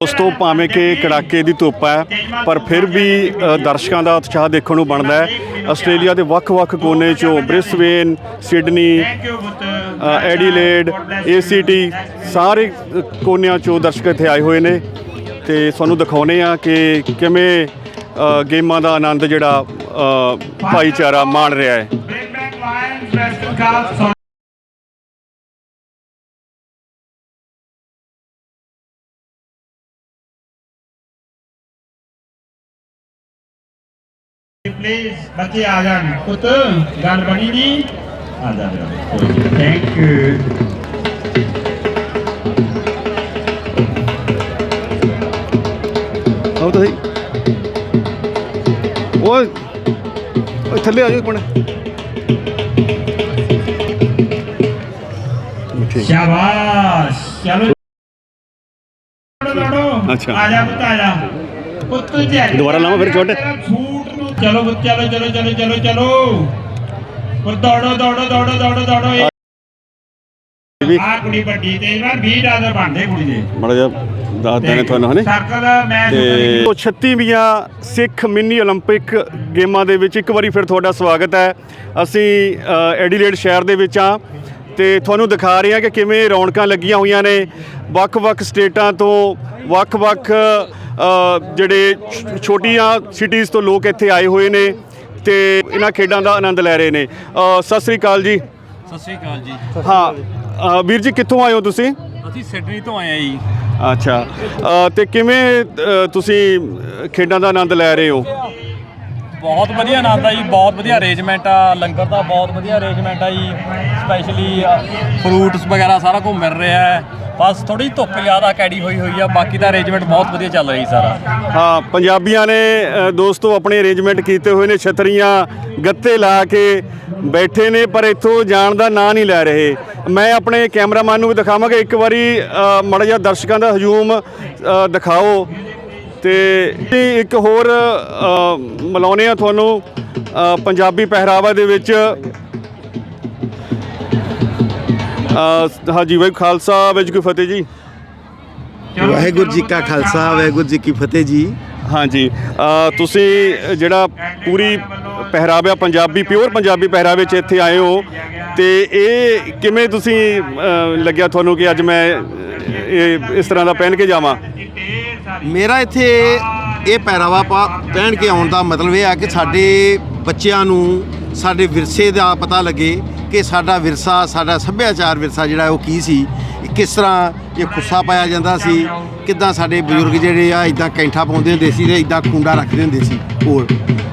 ਦੋਸਤੋ ਭਾਵੇਂ ਕਿ ਕੜਾਕੇ ਦੀ ਧੁੱਪ ਹੈ ਪਰ ਫਿਰ ਵੀ ਦਰਸ਼ਕਾਂ ਦਾ ਉਤਸ਼ਾਹ ਦੇਖਣ ਨੂੰ ਬਣਦਾ ਹੈ। ਆਸਟ੍ਰੇਲੀਆ ਦੇ ਵੱਖ-ਵੱਖ ਕੋਨੇ ਚੋਂ ਬ੍ਰਿਸਬੇਨ ਸਿਡਨੀ ਅ, ਐਡੀਲੇਡ ਏਸੀਟੀ ਸਾਰੇ ਕੋਨਿਆਂ ਚੋਂ ਦਰਸ਼ਕ ਇੱਥੇ ਆਏ ਹੋਏ ਨੇ। ਤੇ ਤੁਹਾਨੂੰ ਦਿਖਾਉਨੇ ਆ ਕਿ ਕਿਵੇਂ ਗੇਮਾਂ ਦਾ ਆਨੰਦ ਜਿਹੜਾ ਭਾਈਚਾਰਾ ਮਾਣ ਰਿਹਾ ਹੈ। ਪਲੀਜ਼ ਬੱਚੇ ਆ ਜਾਣ ਪੁੱਤ ਗੱਲ ਬਣੀ ਨਹੀਂ ਆ ਜਾ ਥੈਂਕ ਯੂ ਆਓ ਤਾਂ ਸਹੀ ਓਏ ਓਏ ਥੱਲੇ ਆ ਜਾਓ ਇੱਕ ਮਿੰਟ ਸ਼ਾਬਾਸ਼ ਚਲੋ ਅੱਛਾ। ਆ ਜਾ ਪੁੱਤ ਆ ਜਾ ਪੁੱਤ ਜੀ ਦੁਬਾਰਾ ਲਾਵਾਂ ਫਿਰ ਛੋਟੇ? ਛੂਟ ਨੂੰ ਚਲੋ ਪੁੱਤ ਚਲੋ ਚਲੋ ਚਲੋ ਚਲੋ ਚਲੋ ਪੁੱਤ ਦੌੜੋ ਦੌੜੋ ਦੌੜੋ ਦੌੜੋ ਦੌੜੋ ਇਹ ਵੀ ਆ ਕੁੜੀ ਵੱਡੀ ਤੇ ਵਾਰ 20 ਡਾਲਰ ਬਣਦੇ ਕੁੜੀ ਦੇ ਬੜਾ ਜਿਹਾ ਦੱਸਦੇ ਨੇ ਤੁਹਾਨੂੰ ਹਨੇ ਸਰਕਲ ਮੈਚ ਤੇ 36ਵੀਆਂ ਸਿੱਖ ਮਿੰਨੀ 올림픽 ਗੇਮਾਂ ਦੇ ਵਿੱਚ ਇੱਕ ਵਾਰੀ ਫਿਰ ਤੁਹਾਡਾ ਸਵਾਗਤ ਹੈ ਅਸੀਂ ਅ, ਐਡੀਲੇਡ ਸ਼ਹਿਰ ਦੇ ਵਿੱਚ ਆ ਤੇ ਤੁਹਾਨੂੰ ਦਿਖਾ ਰਹੇ ਹਾਂ ਕਿ ਕਿਵੇਂ ਰੌਣਕਾਂ ਲੱਗੀਆਂ ਹੋਈਆਂ ਨੇ ਵੱਖ-ਵੱਖ ਸਟੇਟਾਂ ਤੋਂ ਵੱਖ-ਵੱਖ ਅ, ਜਿਹੜੇ ਛੋਟੀਆਂ ਸਿਟੀਜ਼ ਤੋਂ ਲੋਕ ਇੱਥੇ ਆਏ ਹੋਏ ਨੇ ਤੇ ਇਹਨਾਂ ਖੇਡਾਂ ਦਾ ਆਨੰਦ ਲੈ ਰਹੇ ਨੇ। ਸਤਿ ਸ੍ਰੀ ਅਕਾਲ ਜੀ। ਸਤਿ ਸ਼੍ਰੀ ਅਕਾਲ ਜੀ। ਹਾਂ ਵੀਰ ਜੀ ਕਿੱਥੋਂ ਆਏ ਹੋ ਤੁਸੀਂ? ਅਸੀਂ ਸਿਡਨੀ ਤੋਂ ਆਏ ਆ ਜੀ। ਅੱਛਾ। ਤੇ ਕਿਵੇਂ ਤੁਸੀਂ ਖੇਡਾਂ ਦਾ ਆਨੰਦ ਲੈ ਰਹੇ ਹੋ? ਬਹੁਤ ਵਧੀਆ ਆਨੰਦ ਆ ਜੀ ਬਹੁਤ ਵਧੀਆ ਅਰੇਂਜਮੈਂਟ ਆ ਲੰਗਰ ਦਾ ਬਹੁਤ ਵਧੀਆ ਅਰੇਂਜਮੈਂਟ ਆ ਜੀ ਸਪੈਸ਼ਲੀ ਫਰੂਟਸ ਵਗੈਰਾ ਸਾਰਾ ਕੁਝ ਮਿਲ ਰਿਹਾ ਹੈ। ਬਸ ਥੋੜੀ ਧੁੱਪ ਜ਼ਿਆਦਾ ਕੈੜੀ ਹੋਈ ਹੋਈ ਆ ਬਾਕੀ ਦਾ ਅਰੇਂਜਮੈਂਟ ਬਹੁਤ ਵਧੀਆ ਚੱਲ ਰਹੀ ਸਾਰਾ। ਹਾਂ ਪੰਜਾਬੀਆਂ ਨੇ ਅ, ਦੋਸਤੋ ਆਪਣੇ ਅਰੇਂਜਮੈਂਟ ਕੀਤੇ ਹੋਏ ਨੇ ਛਤਰੀਆਂ ਗੱਤੇ ਲਾ ਕੇ ਬੈਠੇ ਨੇ ਪਰ ਇੱਥੋਂ ਜਾਣ ਦਾ ਨਾਂ ਨਹੀਂ ਲੈ ਰਹੇ। ਮੈਂ ਆਪਣੇ ਕੈਮਰਾਮੈਨ ਨੂੰ ਵੀ ਦਿਖਾਵਾਂਗਾ ਇੱਕ ਵਾਰੀ ਅ, ਮਾੜਾ ਜਿਹਾ ਦਰਸ਼ਕਾਂ ਦਾ ਹਜੂਮ ਅ, ਦਿਖਾਓ। ਤੇ ਤੇ ਇੱਕ ਹੋਰ ਅ, ਮਿਲਾਉਂਦੇ ਆ ਤੁਹਾਨੂੰ ਅ, ਪੰਜਾਬੀ ਪਹਿਰਾਵਾ ਦੇ ਵਿੱਚ। ਅ, ਹਾਂਜੀ ਵਾਹਿਗੁਰੂ ਖਾਲਸਾ ਵਾਹਿਗੁਰੂ ਫਤਿਹ ਜੀ। ਵਾਹਿਗੁਰੂ ਜੀ ਕਾ ਖਾਲਸਾ ਵਾਹਿਗੁਰੂ ਜੀ ਕੀ ਫਤਿਹ ਜੀ। ਹਾਂਜੀ ਅ, ਤੁਸੀਂ ਜਿਹੜਾ ਪੂਰੀ ਪਹਿਰਾਵਾ ਪੰਜਾਬੀ ਪਿਓਰ ਪੰਜਾਬੀ ਪਹਿਰਾਵੇ 'ਚ ਇੱਥੇ ਆਏ ਹੋ ਤੇ ਇਹ ਕਿਵੇਂ ਤੁਸੀਂ ਅ, ਲੱਗਿਆ ਤੁਹਾਨੂੰ ਕਿ ਅੱਜ ਮੈਂ ਅ, ਇਹ ਇਸ ਤਰ੍ਹਾਂ ਦਾ ਪਹਿਨ ਕੇ ਜਾਵਾਂ? ਮੇਰਾ ਇੱਥੇ ਇਹ ਪਹਿਰਾਵਾ ਪਾ ਪਹਿਨ ਕੇ ਆਉਣ ਦਾ ਮਤਲਬ ਇਹ ਆ ਕਿ ਸਾਡੇ ਬੱਚਿਆਂ ਨੂੰ ਸਾਡੇ ਵਿਰਸੇ ਦਾ ਪਤਾ ਲੱਗੇ ਕਿ ਸਾਡਾ ਵਿਰਸਾ, ਸਾਡਾ ਸੱਭਿਆਚਾਰ ਵਿਰਸਾ ਜਿਹੜਾ ਉਹ ਕੀ ਸੀ ਕਿਸ ਤਰ੍ਹਾਂ ਇਹ ਖੁੱਸਾ ਪਾਇਆ ਜਾਂਦਾ ਸੀ, ਕਿੱਦਾਂ ਸਾਡੇ ਬਜ਼ੁਰਗ ਜਿਹੜੇ ਆ ਇਦਾਂ ਕੈਂਠਾ ਪਾਉਂਦੇ ਹੁੰਦੇ ਸੀ ਤੇ ਇਦਾਂ ਕੁੰਡਾ ਰੱਖਦੇ ਹੁੰਦੇ ਸੀ ਕੋਲ।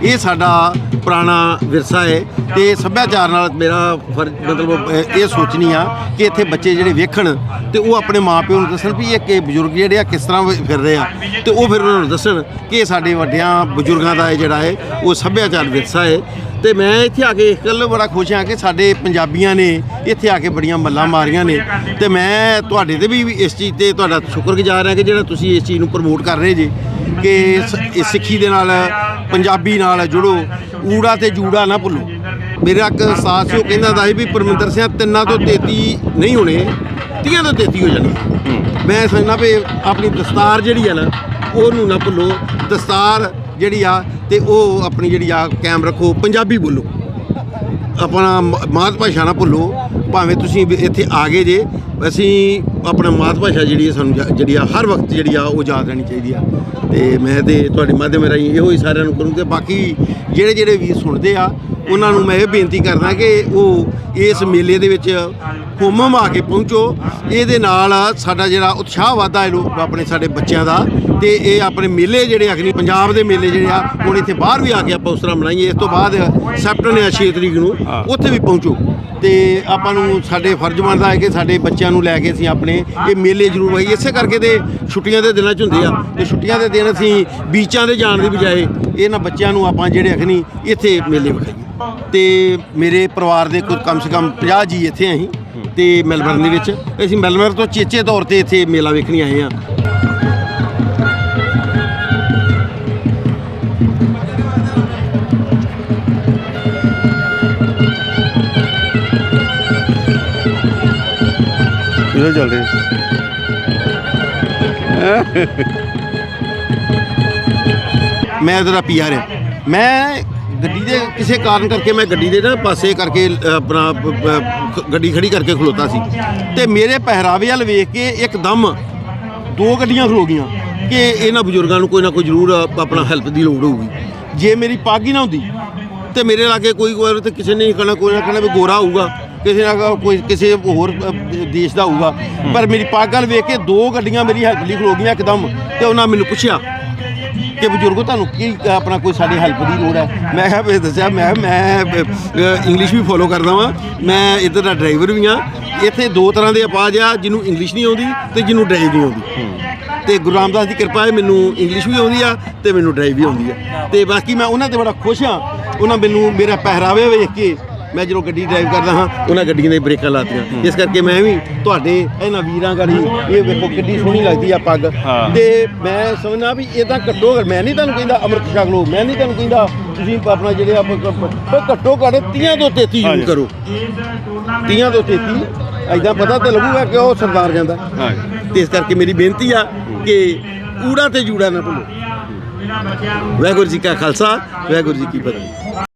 ਇਹ ਸਾਡਾ ਪੁਰਾਣਾ ਵਿਰਸਾ ਹੈ ਤੇ ਸੱਭਿਆਚਾਰ ਨਾਲ ਮੇਰਾ ਫਰਜ਼, ਮਤਲਬ, ਇਹ ਸੋਚਣੀ ਆ ਕਿ ਇੱਥੇ ਬੱਚੇ ਜਿਹੜੇ ਵੇਖਣ ਤੇ ਉਹ ਆਪਣੇ ਮਾਪਿਓ ਨੂੰ ਦੱਸਣ ਵੀ ਇਹ ਕਿ ਬਜ਼ੁਰਗ ਜਿਹੜੇ ਆ ਕਿਸ ਤਰ੍ਹਾਂ ਫਿਰ ਰਹੇ ਆ ਤੇ ਉਹ ਫਿਰ ਉਹਨਾਂ ਨੂੰ ਦੱਸਣ ਕਿ ਸਾਡੇ ਵੱਡਿਆਂ ਬਜ਼ੁਰਗਾਂ ਦਾ ਇਹ ਜਿਹੜਾ ਹੈ ਉਹ ਸੱਭਿਆਚਾਰ ਵਿਰਸਾ ਹੈ। ਤੇ ਮੈਂ ਇੱਥੇ ਆ ਕੇ ਇਸ ਗੱਲ ਬੜਾ ਖੁਸ਼ ਹਾਂ ਕਿ ਸਾਡੇ ਪੰਜਾਬੀਆਂ ਨੇ ਇੱਥੇ ਆ ਕੇ ਬੜੀਆਂ ਮੱਲਾਂ ਮਾਰੀਆਂ ਨੇ। ਤੇ ਮੈਂ ਤੁਹਾਡੇ ਤੇ ਵੀ ਇਸ ਚੀਜ਼ ਤੇ ਤੁਹਾਡਾ ਸ਼ੁਕਰਗੁਜ਼ਾਰ ਹਾਂ ਕਿ ਜਿਹੜਾ ਤੁਸੀਂ ਇਸ ਚੀਜ਼ ਨੂੰ ਪ੍ਰਮੋਟ ਕਰ ਰਹੇ ਜੀ ਕਿ ਸਿੱਖੀ ਦੇ ਨਾਲ ਪੰਜਾਬੀ ਨਾਲ ਜੁੜੋ ਊੜਾ ਤੇ ਜੂੜਾ ਨਾ ਭੁੱਲੋ। ਮੇਰਾ ਇੱਕ ਸਾਥ ਸੀ ਉਹ ਕਹਿੰਦਾ ਦਾ ਸੀ ਵੀ ਪਰਮਿੰਦਰ ਸਿੰਘ ਤਿੰਨਾਂ ਤੋਂ 33 ਨਹੀਂ ਹੋਣੇ 30 ਤੋਂ 33 ਹੋ ਜਾਣਗੇ ਮੈਂ ਸਮਝਣਾ ਵੀ ਆਪਣੀ ਦਸਤਾਰ ਜਿਹੜੀ ਹੈ ਨਾ ਉਹਨੂੰ ਨਾ ਭੁੱਲੋ। ਦਸਤਾਰ ਜਿਹੜੀ ਆ ਤੇ ਉਹ ਆਪਣੀ ਜਿਹੜੀ ਆ ਕਾਇਮ ਰੱਖੋ, ਪੰਜਾਬੀ ਬੋਲੋ। ਆਪਣਾ ਮ- ਮਾਤ ਭਾਸ਼ਾ ਨਾ ਭੁੱਲੋ। ਭਾਵੇਂ ਤੁਸੀਂ ਇੱਥੇ ਆ ਗਏ ਜੇ, ਅਸੀਂ ਆਪਣਾ ਮਾਤ ਭਾਸ਼ਾ ਜਿਹੜੀ ਹੈ ਸਾਨੂੰ ਜਾ- ਜਿਹੜੀ ਆ ਹਰ ਵਕਤ ਜਿਹੜੀ ਆ ਉਹ ਯਾਦ ਰਹਿਣੀ ਚਾਹੀਦੀ ਆ। ਤੇ ਮੈਂ ਤੇ ਤੁਹਾਡੇ ਮਾਧਿਅਮ ਰਾਹੀਂ ਇਹੋ ਹੀ ਸਾਰਿਆਂ ਨੂੰ ਕਰੂੰ ਤੇ ਬਾਕੀ ਜਿਹੜੇ ਜਿਹੜੇ ਵੀਰ ਸੁਣਦੇ ਆ, ਉਹਨਾਂ ਨੂੰ ਮੈਂ ਇਹ ਬੇਨਤੀ ਕਰਦਾ ਕਿ ਉਹ ਇਸ ਮੇਲੇ ਦੇ ਵਿੱਚ ਹੁਮਮ ਆ ਕੇ ਪਹੁੰਚੋ। ਇਹਦੇ ਨਾਲ ਸਾਡਾ ਜਿਹੜਾ ਉਤਸ਼ਾਹ ਵਧਦਾ ਹੈ ਲੋਕ ਆਪਣੇ ਸਾਡੇ ਬੱਚਿਆਂ ਦਾ ਤੇ ਇਹ ਆਪਣੇ ਮੇਲੇ ਜਿਹੜੇ ਅਗਨੀ ਪੰਜਾਬ ਦੇ ਮੇਲੇ ਜਿਹੜੇ ਆ ਹੁਣ ਇੱਥੇ ਬਾਹਰ ਵੀ ਆ ਕੇ ਆਪਾਂ ਉਸ ਤਰ੍ਹਾਂ ਮਨਾਈਏ। ਇਸ ਤੋਂ ਬਾਅਦ ਸੈਪਟਨ ਨੇ 6 ਤਰੀਕ ਨੂੰ ਉੱਥੇ ਵੀ ਪਹੁੰਚੋ। ਤੇ ਆਪਾਂ ਨੂੰ ਸਾਡੇ ਫਰਜ਼ ਬਣਦਾ ਹੈ ਕਿ ਸਾਡੇ ਬੱਚਿਆਂ ਨੂੰ ਲੈ ਕੇ ਅਸੀਂ ਆਪਣੇ ਇਹ ਮੇਲੇ ਜ਼ਰੂਰ ਆਈਏ। ਇਸੇ ਕਰਕੇ ਤੇ ਛੁੱਟੀਆਂ ਦੇ ਦਿਨਾਂ 'ਚ ਹੁੰਦੇ ਆ। ਤੇ ਛੁੱਟੀਆਂ ਦੇ ਦਿਨ ਅਸੀਂ ਬੀਚਾਂ ਤੇ ਜਾਣ ਦੀ ਬਜਾਏ ਇਹਨਾਂ ਬੱਚਿਆਂ ਨੂੰ ਆਪਾਂ ਜਿਹੜੇ ਅਖਨੀ ਇੱਥੇ ਮੇਲੇ ਵਿਖਾਈਏ ਤੇ ਮੇਰੇ ਪਰਿਵਾਰ ਦੇ ਕੁਝ ਕਮ ਸੇ ਕਮ 50 ਜੀ ਇੱਥੇ ਅਸੀਂ। ਤੇ ਮੈਲਬਰਨ ਦੇ ਵਿੱਚ। ਅਸੀਂ ਮੈਲਬਰਨ ਤੋਂ ਚੇਚੇ ਤੌਰ ਤੇ ਇੱਥੇ ਮੇਲਾ ਵੇਖਣ ਆਏ ਆ ਇਹੋ ਚੱਲ ਰਿਹਾ ਮੈਂ ਇਹਦਾ ਪੀਆਰ ਆ ਮੈਂ ਗੱਡੀ ਦੇ ਕਿਸੇ ਕਾਰਨ ਕਰਕੇ ਮੈਂ ਗੱਡੀ ਦੇ ਨਾ ਪਾਸੇ ਕਰਕੇ ਆਪਣਾ ਗੱਡੀ ਖੜੀ ਕਰਕੇ ਖਲੋਤਾ ਸੀ। ਤੇ ਮੇਰੇ ਪਹਿਰਾਵੇ ਵੱਲ ਵੇਖ ਕੇ ਇੱਕਦਮ ਦੋ ਗੱਡੀਆਂ ਖਲੋ ਗਈਆਂ ਕਿ ਇਹਨਾਂ ਬਜ਼ੁਰਗਾਂ ਨੂੰ ਕੋਈ ਨਾ ਕੋਈ ਜ਼ਰੂਰ ਆਪਣਾ ਹੈਲਪ ਦੀ ਲੋੜ ਹੋਊਗੀ। ਜੇ ਮੇਰੀ ਪੱਗ ਹੀ ਨਾ ਹੁੰਦੀ ਤੇ ਮੇਰੇ ਲਾਗੇ ਕੋਈ ਕੋਈ ਤੇ ਕਿਸੇ ਨੇ ਨਹੀਂ ਕਹਿਣਾ, ਕੋਈ ਨਾ ਕਹਿਣਾ ਵੀ ਗੋਰਾ ਹੋਊਗਾ, ਕਿਸੇ ਨਾ ਕੋਈ, ਕਿਸੇ ਹੋਰ ਦੇਸ਼ ਦਾ ਹੋਊਗਾ। ਪਰ ਮੇਰੀ ਪੱਗ ਵੱਲ ਵੇਖ ਕੇ ਦੋ ਗੱਡੀਆਂ ਮੇਰੀ ਹੈਲਪ ਲਈ ਖਲੋ ਗਈਆਂ ਇੱਕਦਮ ਤੇ ਉਹਨਾਂ ਮੈਨੂੰ ਪੁੱਛਿਆ ਕਿ ਬਜ਼ੁਰਗੋ, ਤੁਹਾਨੂੰ ਕੀ, ਆਪਣਾ ਕੋਈ ਸਾਡੀ ਹੈਲਪ ਦੀ ਲੋੜ ਹੈ? ਮੈਂ ਕਿਹਾ ਵੀ ਦੱਸਿਆ, ਮੈਂ ਮੈਂ ਇੰਗਲਿਸ਼ ਵੀ ਫੋਲੋ ਕਰਦਾ ਵਾਂ। ਮੈਂ ਇੱਧਰ ਦਾ ਡਰਾਈਵਰ ਵੀ ਆ ਇੱਥੇ ਦੋ ਤਰ੍ਹਾਂ ਦੇ ਅਪਾਜ ਆ, ਜਿਹਨੂੰ ਇੰਗਲਿਸ਼ ਨਹੀਂ ਆਉਂਦੀ ਤੇ ਜਿਹਨੂੰ ਡਰਾਈਵ ਨਹੀਂ ਆਉਂਦੀ। ਤੇ ਗੁਰੂ ਰਾਮਦਾਸ ਦੀ ਕਿਰਪਾ ਹੈ, ਮੈਨੂੰ ਇੰਗਲਿਸ਼ ਵੀ ਆਉਂਦੀ ਆ ਤੇ ਮੈਨੂੰ ਡਰਾਈਵ ਵੀ ਆਉਂਦੀ ਆ। ਤੇ ਬਾਕੀ ਮੈਂ ਉਹਨਾਂ ਤੇ ਬੜਾ ਖੁਸ਼ ਆ ਉਹਨਾਂ ਮੈਨੂੰ ਮੇਰਾ ਪਹਿਰਾਵੇ ਵੇਖ ਕੇ ਮੈਂ ਜਦੋਂ ਗੱਡੀ ਡਰਾਈਵ ਕਰਦਾ ਹਾਂ ਉਹਨਾਂ ਗੱਡੀਆਂ ਦੇ ਬ੍ਰੇਕਾਂ ਲਾਤੀਆਂ। ਇਸ ਕਰਕੇ ਮੈਂ ਵੀ ਤੁਹਾਡੇ ਇਹਨਾਂ ਵੀਰਾਂ ਗਾੜੀ ਇਹ ਵੇਖੋ ਕਿੰਨੀ ਸੋਹਣੀ ਲੱਗਦੀ ਆ ਪੱਗ। ਤੇ ਮੈਂ ਸਮਝਣਾ ਵੀ ਇਹ ਤਾਂ ਘੱਟੋ ਘੱਟ ਮੈਂ ਨਹੀਂ ਤੁਹਾਨੂੰ ਕਹਿੰਦਾ ਅੰਮ੍ਰਿਤ ਛਕ ਲਓ ਮੈਂ ਨਹੀਂ ਤੁਹਾਨੂੰ ਕਹਿੰਦਾ ਤੁਸੀਂ ਆਪਣਾ ਜਿਹੜੇ ਆਪ ਘੱਟੋ ਘੱਟ 30 ਤੋਂ 33 ਹਾਂਜੀ। ਯੂਜ਼ ਕਰੋ। 30 ਤੋਂ 33 ਐਦਾਂ ਪਤਾ ਤੇ ਲੱਗੂਗਾ ਕਿ ਉਹ ਸਰਦਾਰ ਜਾਂਦਾ। ਤੇ ਇਸ ਕਰਕੇ ਮੇਰੀ ਬੇਨਤੀ ਆ ਕਿ ਊੜਾ ਤੇ ਜੂੜਾ ਨਾ ਭੁੱਲੋ। ਵਾਹਿਗੁਰੂ ਜੀ ਕਾ ਖਾਲਸਾ ਵਾਹਿਗੁਰੂ ਜੀ ਕੀ ਫਤਿਹ।